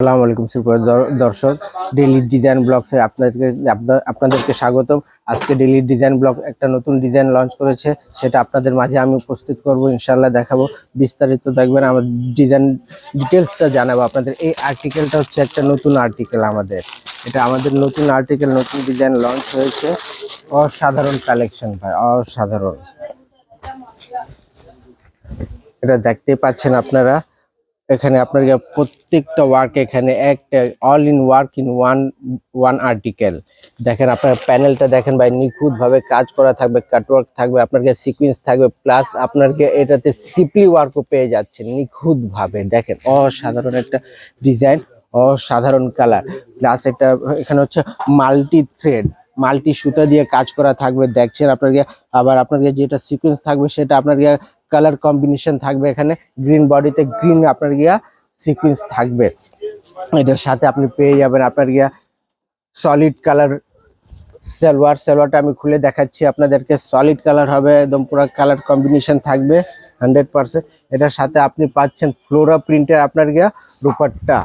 আসসালামু আলাইকুম সুপ্রিয় দর- দর্শক ডেলি ডিজাইন ব্লগসে আপনাদেরকে আপনা- আপনাদেরকে স্বাগতম। আজকে ডেলি ডিজাইন ব্লগ একটা নতুন ডিজাইন লঞ্চ করেছে, সেটা আপনাদের মাঝে আমি উপস্থিত করব ইনশাল্লাহ দেখাবো। বিস্তারিত দেখবেন আমার ডিজাইন ডিটেলসটা জানাব। আপনাদের এই আর্টিকেলটা হচ্ছে একটা নতুন আর্টিকেল আমাদের। এটা আমাদের নতুন আর্টিকেল নতুন ডিজাইন লঞ্চ হয়েছে। অসাধারণ কালেকশন ভাই, অসাধারণ। এটা দেখতে পাচ্ছেন আপনারা। এখানে আপনার প্রত্যেকটা ওয়ার্ক এখানে একটা all in work in one one article দেখেন আপনার প্যানেলটা দেখেন ভাই নিখুঁত ভাবে কাজ করা থাকবে কাটওয়ার্ক থাকবে, আপনার সিকুয়েন্স থাকবে প্লাস আপনাকে এটাতে সিপলি ওয়ার্কও পেয়ে যাচ্ছেন নিখুঁত ভাবে দেখেন অসাধারণ একটা ডিজাইন অসাধারণ কালার প্লাস এটা এখানে হচ্ছে মাল্টি থ্রেড মাল্টি সুতা দিয়ে কাজ করা থাকবে। দেখছেন আপনাকে আবার আপনাকে যেটা সিকুয়েন্স থাকবে সেটা আপনার কালার কম্বিনেশন থাকবে এখানে। গ্রিন বডিতে গ্রিন আপনার গিয়া সিকুয়েন্স থাকবে। এটার সাথে আপনি পেয়ে যাবেন আপনার গিয়া সলিড কালার সালোয়ার। সালোয়ারটা আমি খুলে দেখাচ্ছি আপনাদেরকে। সলিড কালার হবে, একদম পুরো কালার কম্বিনেশন থাকবে হান্ড্রেড পার্সেন্ট এটার সাথে আপনি পাচ্ছেন ফ্লোরা প্রিন্টের আপনার গিয়া রূপারটা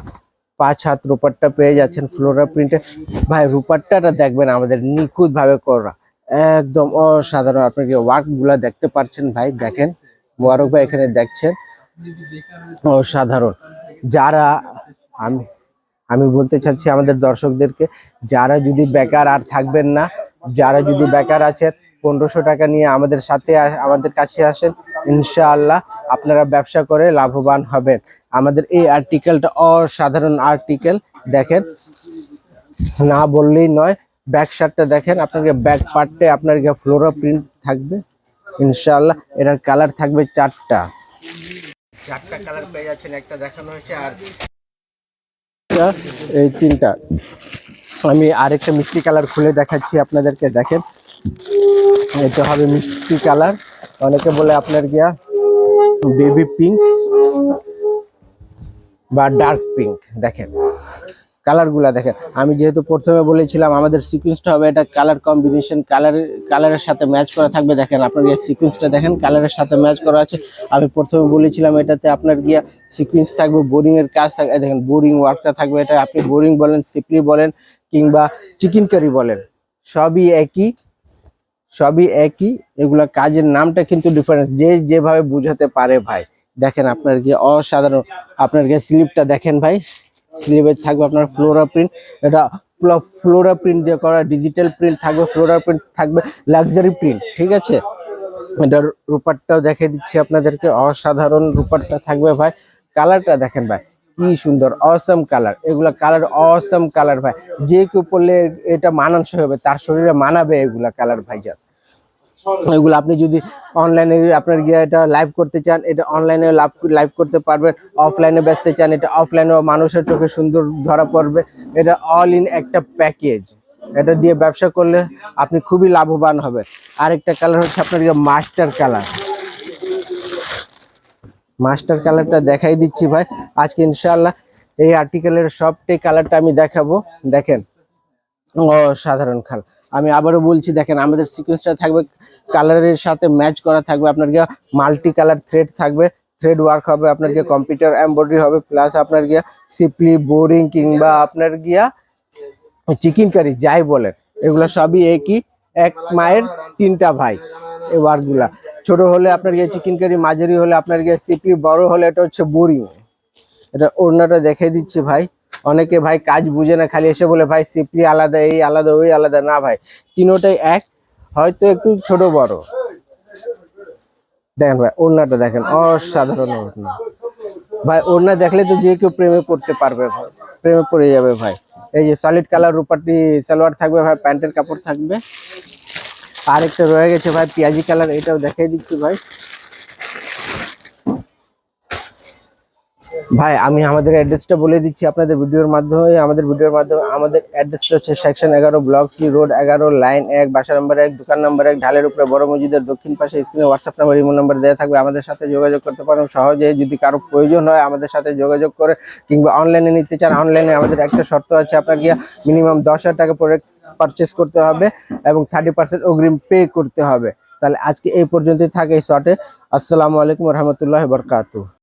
পাঁচ হাত রূপারটা পেয়ে যাচ্ছেন ফ্লোরা প্রিন্টে ভাই রূপারটাটা দেখবেন আমাদের নিখুঁত ভাবে করা। একদম অসাধারণ আপনার কি ওয়ার্কগুলা দেখতে পাচ্ছেন ভাই, দেখেন। মোবারক ভাই এখানে দেখছেন। অসাধারণ। যারা, আমি আমি বলতে চাচ্ছি আমাদের দর্শকদেরকে, যারা যদি বেকার আর থাকবেন না, যারা যদি বেকার আছেন, পনেরোশো টাকা নিয়ে আমাদের সাথে আমাদের কাছে আসেন, ইনশাআল্লাহ আপনারা ব্যবসা করে লাভবান হবেন। আমাদের এই আর্টিকেলটা অসাধারণ আর্টিকেল দেখেন। না বললেই নয় ব্যাক শার্টটা দেখেন, আপনাকে ব্যাক পার্টে আপনার ফ্লোরা প্রিন্ট থাকবে। ইনশাআল্লাহ এটার কালার থাকবে চারটা। চারটা কালার পেয়ে যাচ্ছেন একটা দেখানো হয়েছে আর এই তিনটা। আমি আরেকটা মিষ্টি কালার খুলে দেখাচ্ছি আপনাদেরকে দেখেন। এটা হবে মিষ্টি কালার। অনেকে বলে আপনার গিয়া বেবি পিঙ্ক বা ডার্ক পিঙ্ক দেখেন। কালারগুলা দেখেন। আমি যেহেতু প্রথমে বলেছিলাম আমাদের সিকুয়েন্সটা হবে এটা কালার কম্বিনেশন কালার কালারের সাথে ম্যাচ করা থাকবে। দেখেন আপনার গিয়ে সিকুয়েন্সটা দেখেন কালারের সাথে ম্যাচ করা আছে। আমি প্রথমে বলেছিলাম এটাতে আপনার গিয়া সিকুয়েন্স থাকবে বোরিংয়ের কাজ থাকবে দেখেন বোরিং ওয়ার্কটা থাকবে এটা। আপনি বোরিং বলেন সিপলি বলেন, কিংবা চিকেন কারি বলেন, সবই একই সবই একই। এগুলা কাজের নামটা কিন্তু ডিফারেন্স যে যেভাবে বুঝাতে পারে ভাই। দেখেন আপনার কি অসাধারণ। আপনার গিয়ে স্লিপটা দেখেন ভাই। স্লিপে থাকবে আপনার ফ্লোরা প্রিন্ট এটা ফ্লোরা প্রিন্ট দিয়ে করা ডিজিটাল প্রিন্ট থাকবে ফ্লোরা প্রিন্ট থাকবে লাক্সারি প্রিন্ট ঠিক আছে? এটার রূপারটাও দেখে দিচ্ছি আপনাদেরকে, অসাধারণ রূপারটা থাকবে ভাই। কালারটা দেখেন ভাই, কি সুন্দর অসম কালার এগুলা কালার অসম কালার ভাই। যে কেউ পড়লে এটা মানানসই হবে, তার শরীরে মানাবে এগুলা কালার ভাইজান। এগুলো আপনি যদি অনলাইনে আপনার গিয়ে এটা লাইভ করতে চান, এটা অনলাইনে লাইভ লাইভ করতে পারবেন অফলাইনে বেচতে চান, এটা অফলাইনেও মানুষের চোখে সুন্দর ধরা পড়বে। এটা অল ইন একটা প্যাকেজ এটা দিয়ে ব্যবসা করলে আপনি খুবই লাভবান হবেন। আরেকটা কালার হচ্ছে আপনার মাস্টার কালার মাস্টার কালারটা দেখাই দিচ্ছি ভাই। আজকে ইনশাল্লাহ এই আর্টিকেলের সবটাই কালারটা আমি দেখাবো। দেখেন অসাধারণ খাল। আমি আবারও বলছি, দেখেন, আমাদের সিকোয়েন্সটা থাকবে কালারের সাথে ম্যাচ করা থাকবে, আপনার গিয়ে মাল্টি কালার থ্রেড থাকবে থ্রেড ওয়ার্ক হবে, আপনার গিয়ে কম্পিউটার এমব্রয়ডারি হবে প্লাস আপনার গিয়া সিপলি বোরিং কিংবা আপনার গিয়া চিকেন কারি যাই বলেন, এগুলো সবই একই, এক মায়ের তিনটা ভাই, এই ওয়ার্কগুলা ছোট হলে আপনার গিয়ে চিকেন কারি মাঝারি হলে আপনার গিয়ে সিপলি বড় হলে এটা হচ্ছে বোরিং এটা ওড়নাটা দেখে দিচ্ছি ভাই। অনেকে ভাই কাজ বুঝে না, খালি এসে বলে, ভাই সিপলি আলাদা, এই আলাদা, ওই আলাদা। না ভাই, তিনোটাই এক, হয়তো একটু ছোট বড়। দেখেন ভাই, ওড়নাটা দেখেন, অসাধারণ ওড়না। ভাই, ওড়না দেখলে তো যে কেউ প্রেমে পড়তে পারবে ভাই, প্রেমে পড়ে যাবে ভাই। এই যে সলিড কালার রূপাটি, সালোয়ার থাকবে ভাই, প্যান্টের কাপড় থাকবে। আরেকটা রয়ে গেছে ভাই, পেঁয়াজি কালার এটাও দেখাই দিচ্ছি ভাই। ভাই, আমি আমাদের অ্যাড্রেসটা বলে দিচ্ছি আপনাদের ভিডিওর মাধ্যমে। আমাদের ভিডিওর মাধ্যমে, আমাদের অ্যাড্রেসটা হচ্ছে সেকশন এগারো ব্লক সি রোড এগারো লাইন এক বাসা নাম্বার এক, দোকান নাম্বার এক, ঢালের উপরে বড় মসজিদের দক্ষিণ পাশে স্ক্রিনে হোয়াটসঅ্যাপ নাম্বার ইমো নাম্বার দেওয়া থাকবে। আমাদের সাথে যোগাযোগ করতে পারেন সহজে। যদি কারও প্রয়োজন হয়, আমাদের সাথে যোগাযোগ করে কিংবা অনলাইনে নিতে চান অনলাইনে আমাদের একটা শর্ত আছে আপনার গিয়ে মিনিমাম দশ হাজার টাকা প্রোডাক্ট পারচেস করতে হবে এবং থার্টি পার্সেন্ট অগ্রিম পে করতে হবে। তাহলে আজকে এই পর্যন্তই থাকে এই শর্টে আসসালামু আলাইকুম রহমতুল্লাহ বরকাতু